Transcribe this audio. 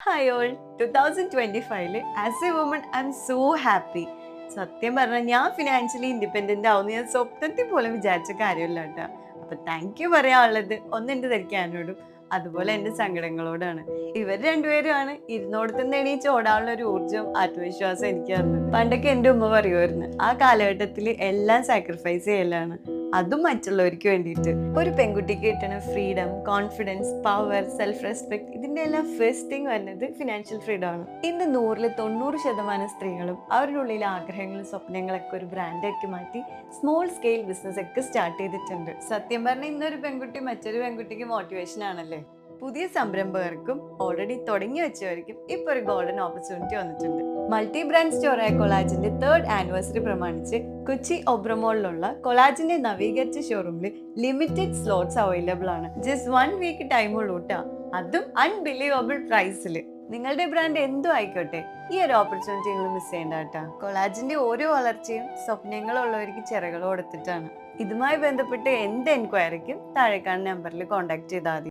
Hi all two thousand twenty ഫൈവിൽ as a woman I'm so happy സത്യം പറഞ്ഞാൽ ഞാൻ ഫിനാൻഷ്യലി ഇൻഡിപെൻഡന്റ് ആവുമെന്ന് ഞാൻ സ്വപ്നത്തിൽ പോലും വിചാരിച്ച കാര്യമല്ല കേട്ടോ. അപ്പോൾ താങ്ക് യു പറയാനുള്ളത്. ഒന്ന് എന്റെ ധരിക്കാനോടും അതുപോലെ എന്റെ സങ്കടങ്ങളോടാണ്. ഇവർ രണ്ടുപേരുമാണ്. ഇരുന്നോടത്തുനിന്ന് എണീച്ച് ഓടാനുള്ള ഒരു ഊർജം ആത്മവിശ്വാസം എനിക്ക് പണ്ടൊക്കെ എന്റെ ഉമ്മ പറയുമായിരുന്നു ആ കാലഘട്ടത്തിൽ എല്ലാം സാക്രിഫൈസ് ചെയ്യലാണ്. അതും മറ്റുള്ളവർക്ക് വേണ്ടിയിട്ട്. ഒരു പെൺകുട്ടിക്ക് കിട്ടണ freedom confidence power self respect ഇതിന്റെ എല്ലാം ഫസ്റ്റ് തിങ് വരുന്നത് ഫിനാൻഷ്യൽ ഫ്രീഡം ആണ്. ഇന്ന് നൂറിൽ തൊണ്ണൂറ് ശതമാനം സ്ത്രീകളും അവരുടെ ഉള്ളിലെ ആഗ്രഹങ്ങളും സ്വപ്നങ്ങളൊക്കെ ഒരു ബ്രാൻഡാക്കി മാറ്റി സ്മോൾ സ്കെയിൽ ബിസിനസ് ഒക്കെ സ്റ്റാർട്ട് ചെയ്തിട്ടുണ്ട്. സത്യം പറഞ്ഞാൽ ഇന്നൊരു പെൺകുട്ടി മറ്റൊരു പെൺകുട്ടിക്ക് മോട്ടിവേഷൻ ആണല്ലേ. പുതിയ സംരംഭകർക്കും ഓൾറെഡി തുടങ്ങി വെച്ചവർക്കും ഇപ്പൊ ഒരു ഗോൾഡൻ ഓപ്പർച്യൂണിറ്റി വന്നിട്ടുണ്ട്. മൾട്ടി ബ്രാൻഡ് സ്റ്റോറായ കൊളാജിന്റെ തേർഡ് ആനിവേഴ്സറി പ്രമാണിച്ച് കൊച്ചി ഒബ്രമോളിലുള്ള കൊളാജിന്റെ നവീകരിച്ച ഷോറൂമിൽ ലിമിറ്റഡ് സ്ലോട്ട്സ് അവൈലബിൾ ആണ്. ജസ്റ്റ് വൺ വീക്ക് ടൈം ഉള്ളു കേട്ടോ അതും അൺബിലീവബിൾ പ്രൈസിൽ നിങ്ങളുടെ ബ്രാൻഡ് എന്തും ആയിക്കോട്ടെ ഈ ഒരു ഓപ്പർച്യൂണിറ്റി നിങ്ങൾ മിസ് ചെയ്യേണ്ട കേട്ടോ കൊളാജിന്റെ ഓരോ വളർച്ചയും സ്വപ്നങ്ങളുള്ളവർക്ക് ചിറകൾ കൊടുത്തിട്ടാണ് ഇതുമായി ബന്ധപ്പെട്ട് എന്ത് എൻക്വയറിക്കും താഴെ കാണുന്ന നമ്പറിൽ കോൺടാക്ട് ചെയ്താൽ മതി.